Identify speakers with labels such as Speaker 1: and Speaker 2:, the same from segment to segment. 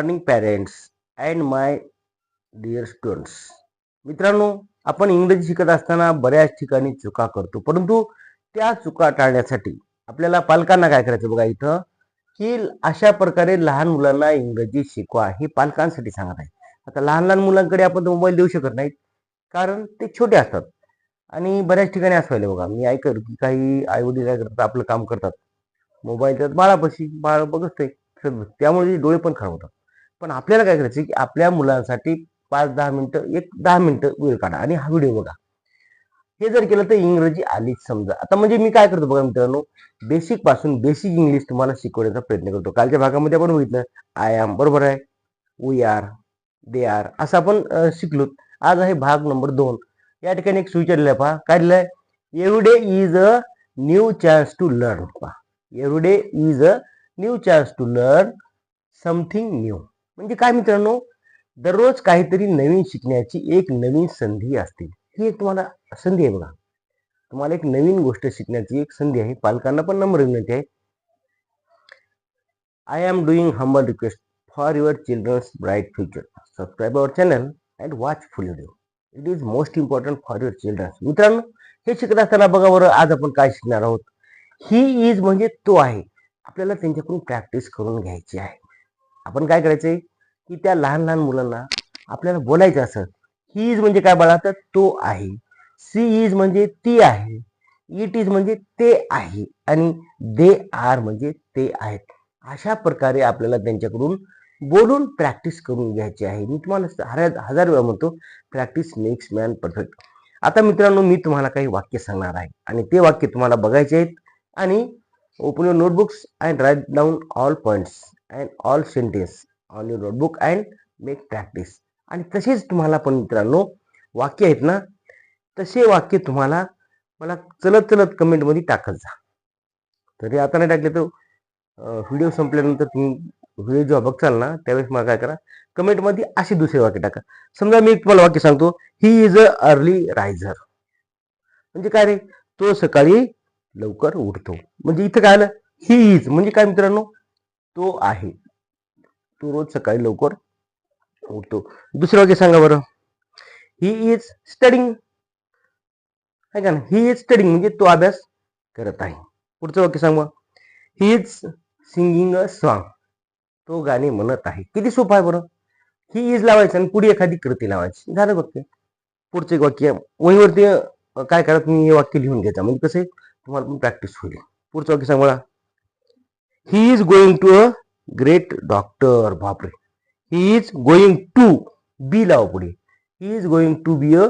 Speaker 1: Morning parents and my dear students मित्रांनो आपण इंग्रजी शिकत असताना बऱ्याच ठिकाणी चुका करतो. परंतु त्या चुका टाळण्यासाठी आपल्याला पालकांना काय करायचं बघा इथं? की अशा प्रकारे लहान मुलांना इंग्रजी शिकवा हे पालकांसाठी सांगत आहे. आता लहान लहान मुलांकडे आपण मोबाईल देऊ शकत नाहीत. कारण ते छोटे असतात. आणि बऱ्याच ठिकाणी असं व्हायला बघा मी ऐकल की काही आई वडील काय करतात आपलं काम करतात. मोबाईल त्यात बाळापाशी बाळ बघत त्यामुळे डोळे पण खराब होतात. पण आपल्याला काय करायचं की आपल्या मुलांसाठी पाच दहा मिनिटं एक दहा मिनिटं वेळ काढा आणि हा व्हिडिओ बघा. हे जर केलं तर इंग्रजी आलीच समजा. आता म्हणजे मी काय करतो बघा मित्रांनो बेसिकपासून बेसिक इंग्लिश तुम्हाला शिकवण्याचा प्रयत्न करतो. कालच्या भागामध्ये आपण बघितलं आय आम बरोबर आहे? वी आर दे आर असं आपण शिकलो. आज आहे भाग नंबर दोन. या ठिकाणी एक सुविचारलेलं आहे पहा. काय दिलंय everyday is a new chance to learn पहा. Everyday is a new chance to learn something new म्हणजे काय मित्रांनो दररोज काहीतरी नवीन शिकण्याची एक नवीन संधी असते. ही एक तुम्हाला संधी आहे बघा. तुम्हाला एक नवीन गोष्ट शिकण्याची एक संधी आहे. पालकांना पण नम्र विनंती आहे. I am doing humble request for your childrens bright future subscribe our channel and watch full video it is most important for your childrens मित्रांनो हे शिकत असताना बघा बरं आज आपण काय शिकणार आहोत? ही इज म्हणजे तो आहे. आपल्याला त्यांच्याकडून प्रॅक्टिस करून घ्यायची आहे. आपण काय करायचंय की त्या लहान लहान मुलांना आपल्याला बोलायचं असं. ही इज म्हणजे काय बाळा? तर तो आहे. सी इज म्हणजे ती आहे. इट इज म्हणजे ते आहे. आणि दे आर म्हणजे ते आहेत. अशा प्रकारे आपल्याला त्यांच्याकडून बोलून प्रॅक्टिस करून घ्यायची आहे. मी तुम्हाला हजार हजार वेळा म्हणतो प्रॅक्टिस मेक्स मॅन परफेक्ट आता मित्रांनो मी तुम्हाला काही वाक्य सांगणार आहे. आणि ते वाक्य तुम्हाला बघायचे आहेत. आणि open your notebooks and write down all points and all sentence on your notebook and make practice. आणि तसेच तुम्हाला पण मित्रांनो वाक्य आहेत ना तसे वाक्य तुम्हाला मला चलत चलत कमेंटमध्ये टाकत जा. तरी आता नाही टाकले तर व्हिडिओ संपल्यानंतर तुम्ही व्हिडिओ जेव्हा बघचाल ना त्यावेळेस मला काय करा कमेंटमध्ये असे दुसरे वाक्य टाका. समजा मी एक तुम्हाला वाक्य सांगतो he is a early riser म्हणजे काय रे? तो सकाळी लवकर उठतो. म्हणजे इथं काय आलं? ही इज म्हणजे काय मित्रांनो? तो आहे. तो रोज सकाळी लवकर उठतो. दुसरं वाक्य सांगा बरं. ही इज स्टडिंग आहे का ना ही इज स्टडिंग म्हणजे तो अभ्यास करत आहे. पुढचं वाक्य सांगा. He is singing a song तो गाणे म्हणत आहे. किती सोपं आहे बरं? ही इज लावायचं आणि पुढे एखादी कृती लावायची. झालं वाक्य पुढचं एक वाक्य. वहीवरती काय करा तुम्ही हे वाक्य लिहून घ्यायचा म्हणजे कसं तुम्हाला पण प्रॅक्टिस होईल. पुढचं वाक्य सांगा. He is going to a great doctor बापरे. He is going to be लाव पुढे he is going to be a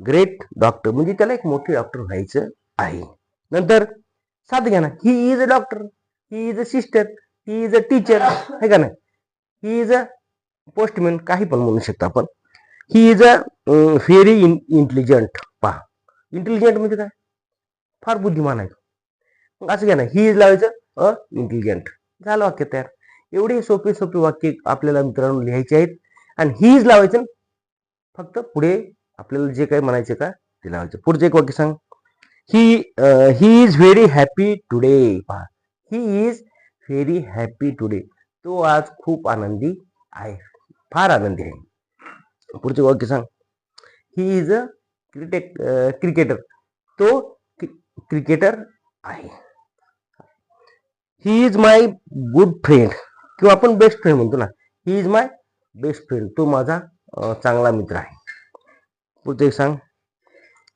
Speaker 1: great doctor म्हणजे त्याला एक मोठे डॉक्टर व्हायचं आहे. नंतर साथ घ्या ना. He is a doctor he is a sister he is a teacher आहे का नाही? ही इज अ पोस्टमॅन काही पण म्हणू शकतो आपण. He is a very intelligent पहा. इंटेलिजंट म्हणजे काय? फार बुद्धिमान आहे. मग असं घ्या ना. ही इज लावायचं. अ इंटेलिजंट झालं वाक्य तयार. एवढे सोपे सोपे वाक्य आपल्याला मित्रांनो लिहायचे आहेत. आणि ही इज लावायचं फक्त पुढे आपल्याला जे काही म्हणायचे का ते लावायचं. पुढचं एक वाक्य सांग. He he is very happy today पहा. He is very happy today तो आज खूप आनंदी आहे. फार आनंदी आहे. पुढचे वाक्य सांग. He is a cricket cricketer तो क्रिकेटर आहे. He is my good friend किंवा आपण बेस्ट फ्रेंड म्हणतो ना. He is my best friend तो माझा चांगला मित्र आहे. पुढचं एक सांग.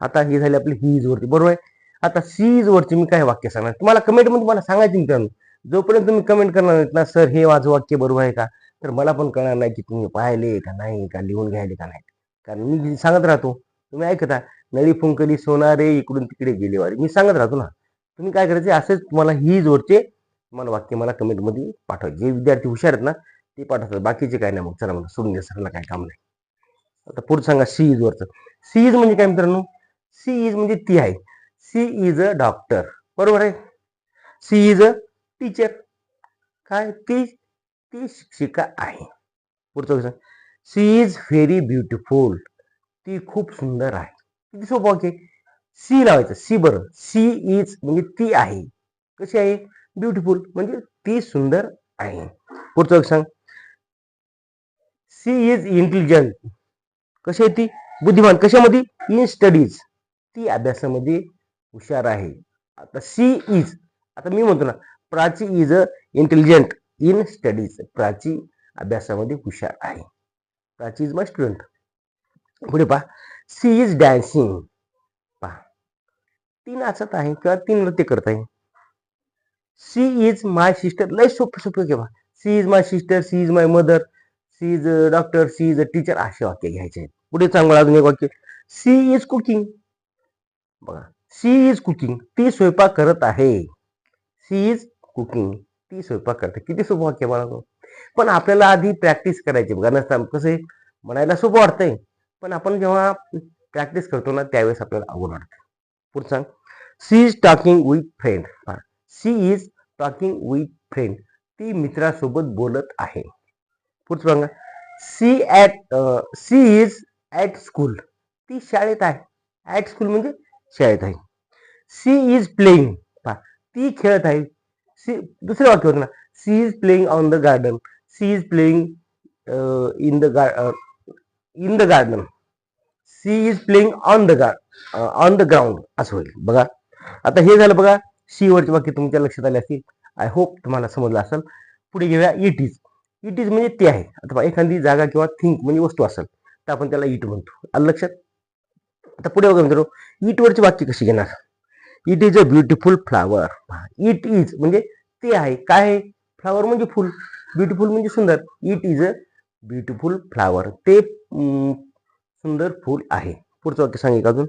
Speaker 1: आता ही झाली आपली ही इज वरती. बरोबर आहे? आता सी इज वरची मी काय वाक्य सांगणार? तुम्हाला कमेंटमध्ये मला सांगायचं मित्रांनो. जोपर्यंत तुम्ही कमेंट करणार नाहीत ना सर हे माझं वाक्य बरोबर आहे का? तर मला पण कळणार नाही की तुम्ही पाहिले का नाही का लिहून घ्यायले का नाही. कारण मी सांगत राहतो. तुम्ही ऐकता. नळी फुंकली सोनारे इकडून तिकडे गेले वारे मी सांगत राहतो ना. तुम्ही काय करायचे? असेच तुम्हाला ही जोडचे तुम्हाला वाक्य मला कमेंटमध्ये पाठवा. जे विद्यार्थी हुशार आहेत ना ते पाठवतात. बाकीचे काय नाही. मग चला मला सोडून द्या. सरला काय काम नाही. आता पुढे सांगा सी इज वरचं. सी इज म्हणजे काय मित्रांनो? सी इज म्हणजे ती आहे. सी इज अ डॉक्टर बरोबर आहे? सी इज अ टीचर काय? ती ती शिक्षिका आहे. पुढचं सी इज व्हेरी ब्युटिफुल ती खूप सुंदर आहे. किती सोपं वाक्य सी लावायचं. सी बरं. सी इज म्हणजे ती आहे. कशी आहे? ब्युटिफुल म्हणजे ती सुंदर आहे. पुढचं सांग. She is intelligent. कशी आहे ती? बुद्धिमान. कशामध्ये? In studies. ती अभ्यासामध्ये हुशार आहे. आता सी इज. आता मी म्हणतो ना Prachi is a intelligent. In studies. Prachi अभ्यासामध्ये हुशार आहे. Prachi is my student. पुढे पहा. She is dancing. पहा. ती नाचत आहे किंवा ती नृत्य करत आहे. सी इज माय सिस्टर लय सोपं सोपं घ्या she is my sister she is my mother she is doctor she is a teacher असे वाक्य घ्यायचे आहेत. पुढे चांगलं अजून एक वाक्य. सी इज कुकिंग बघा. सी इज कुकिंग ती स्वयंपाक करत आहे. सी इज कुकिंग ती स्वयंपाक करते. किती सोपं वाक्य बाळा पण आपल्याला आधी प्रॅक्टिस करायची बघा नसता कसं आहे, म्हणायला सोपं वाटतंय. पण आपण जेव्हा प्रॅक्टिस करतो ना त्यावेळेस आपल्याला अवघड वाटतं. पुढे सांग. She is talking with friend she is talking with friend ती मित्रासोबत बोलत आहे. पुढचं बघा. She at she is at school ती शाळेत आहे. ॲट स्कूल म्हणजे शाळेत आहे. सी इज प्लेईंग ती खेळत आहे. सी दुसरं वाक्य होतं ना she is playing on the garden she is playing in the in the garden she is playing on the guard on the ground असं होईल. बघा. आता हे झालं बघा. सी वरचे वाक्य तुमच्या लक्षात आले असतील. आय होप तुम्हाला समजलं असेल. पुढे घेऊया इट इज इट इज म्हणजे ते आहे. अथवा एखादी जागा किंवा थिंक म्हणजे वस्तू असेल. तर आपण त्याला इट म्हणतो. आलं लक्षात? आता पुढे बघा मित्रांनो. इट वरची वाक्य कशी घेणार? It is a beautiful flower it is म्हणजे ते आहे. काय आहे? फ्लावर म्हणजे फुल. ब्युटिफुल म्हणजे सुंदर. It is a beautiful flower ते सुंदर फूल आहे. पुढचं वाक्य सांगेल का अजून.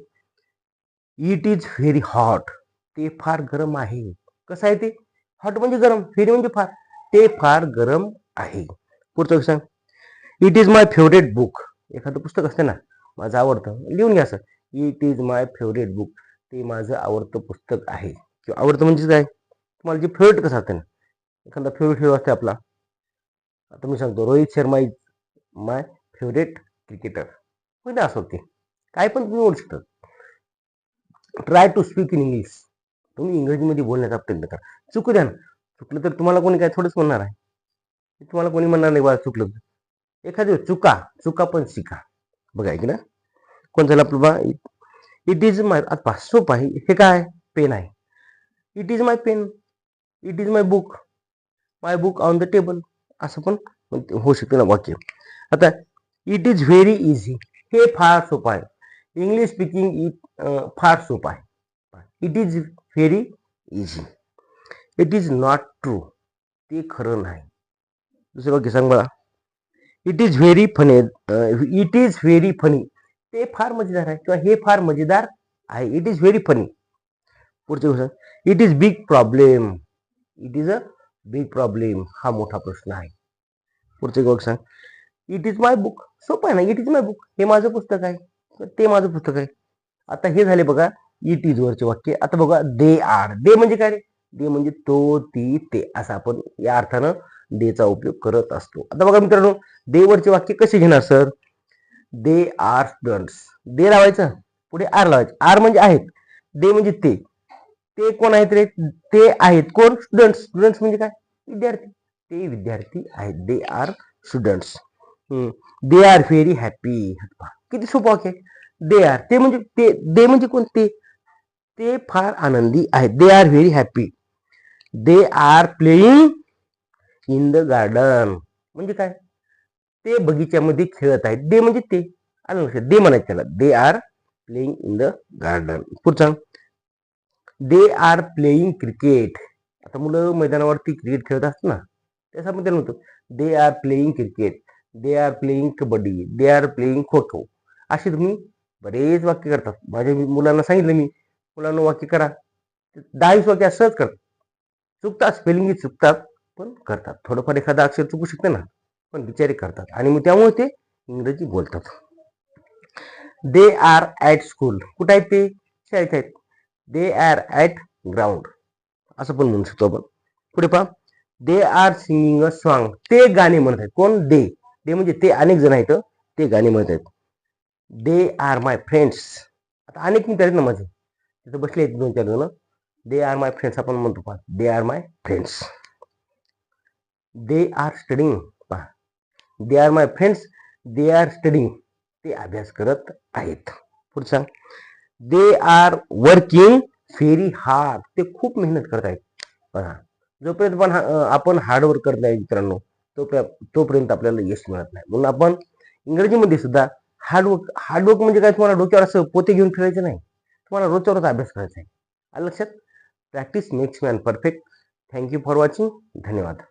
Speaker 1: इट इज व्हेरी हॉट ते फार गरम आहे. कसं आहे ते? हॉट म्हणजे गरम फेरी म्हणजे फार. ते फार गरम आहे. पुढचं सांग. It is my favourite book एखादं पुस्तक असतं ना माझं आवडतं. लिहून घ्या sir it is my favourite book ते माझं आवडतं पुस्तक आहे. किंवा आवडतं म्हणजे काय? तुम्हाला जे फेवरेट कसं असतं ना? एखादा फेवरेट हिरो असते आपला. आता मी सांगतो Rohit Sharma is my favourite cricketer होईल असं ते काय पण तुम्ही ओळखू शकता. Try to speak in English तुम्ही इंग्रजीमध्ये बोलण्याचा प्रयत्न करा. चुकू द्या ना. चुकलं तर तुम्हाला कोणी काय थोडंच म्हणणार आहे? तुम्हाला कोणी म्हणणार नाही बा चुकलं तर. एखादी चुका चुका पण शिका. बघा ऐक ना. कोण झालं आपलं बा? इट इज माय आता सोप आहे. हे काय पेन आहे. It is my pen it is my book my book on the table असं पण होऊ शकते ना वाक्य. आता इट इज व्हेरी इझी हे फार सोपं आहे. इंग्लिश स्पीकिंग इट फार सोपं आहे. It is very easy it is not true ते खरं नाही. दुसरं वाक्य सांग मला. It is very funny it is very funny ते फार मजेदार आहे किंवा हे फार मजेदार आहे. इट इज व्हेरी फनी पुढचं गोष्ट it is big problem it is a big problem हा मोठा प्रश्न आहे. पुढचे गोष्ट सांग. इट इज माय बुक सोपं आहे ना? इट इज माय बुक हे माझं पुस्तक आहे. ते माझं पुस्तक आहे. आता हे झाले बघा. इट इज वरचे वाक्य. आता बघा दे आर दे म्हणजे काय रे? दे म्हणजे तो ती ते. असं आपण या अर्थानं देचा उपयोग करत असतो. आता बघा मित्रांनो दे वरचे वाक्य कसे घेणार sir they are students they लावायचं. पुढे आर लावायचं. आर म्हणजे आहेत. दे म्हणजे ते. ते कोण आहेत रे? ते आहेत कोण? स्टुडंट्स स्टुडंट्स म्हणजे काय? विद्यार्थी. ते विद्यार्थी आहेत. They are students they are very happy किती सोपं वाक्य आहे. दे आर ते म्हणजे ते. दे म्हणजे कोण? ते. ते फार आनंदी आहेत. They are very happy they are playing in the garden म्हणजे काय? ते बगीच्यामध्ये खेळत आहेत. दे म्हणजे ते. आलं लक्षात. दे म्हणायचं त्याला. They are playing in the garden पुढचा. दे आर प्लेईंग क्रिकेट आता मुलं मैदानावरती क्रिकेट खेळत असत ना त्याच्यामध्ये म्हणतो they are playing cricket they are playing kabaddi. They are playing kho kho असे तुम्ही बरेच वाक्य करतात. माझ्या मुलांना सांगितलं मी. मुलांना वाक्य करा. दहावीस वाक्य सहज करतात. चुकतात स्पेलिंग चुकतात पण करतात. थोडंफार एखादा अक्षर चुकू शकते ना पण बिचारे करतात. आणि मग त्यामुळे ते इंग्रजी बोलतात. दे आर ॲट स्कूल कुठं आहेत ते? शाळेत आहेत. दे आर ॲट ग्राउंड असं पण म्हणू शकतो आपण. पुढे पहा. They are singing a song ते गाणे म्हणत आहेत. कोण? दे दे म्हणजे ते अनेक जण आहेत. ते गाणे म्हणत आहेत. दे आर माय फ्रेंड्स आता अनेक मित्र आहेत ना माझे. तिथं बसले आहेत दोन चार जण. दे आर माय फ्रेंड्स आपण म्हणतो पहा. They are my friends they are studying पहा. They are my friends they are studying ते अभ्यास करत आहेत. पुढचा they are working very hard ते खूप मेहनत करत आहेत. पहा. जोपर्यंत पण आपण हार्डवर्क करत नाही मित्रांनो तोपर्यंत तोपर्यंत आपल्याला यश मिळत नाही. म्हणून आपण इंग्रजीमध्ये सुद्धा हार्डवर्क हार्डवर्क म्हणजे काय? तुम्हाला डोक्यावर असं पोते घेऊन फिरायचं नाही. तुम्हाला रोजच्या रोज अभ्यास करायचा आहे. लक्षात? Practice makes man perfect thank you for watching धन्यवाद.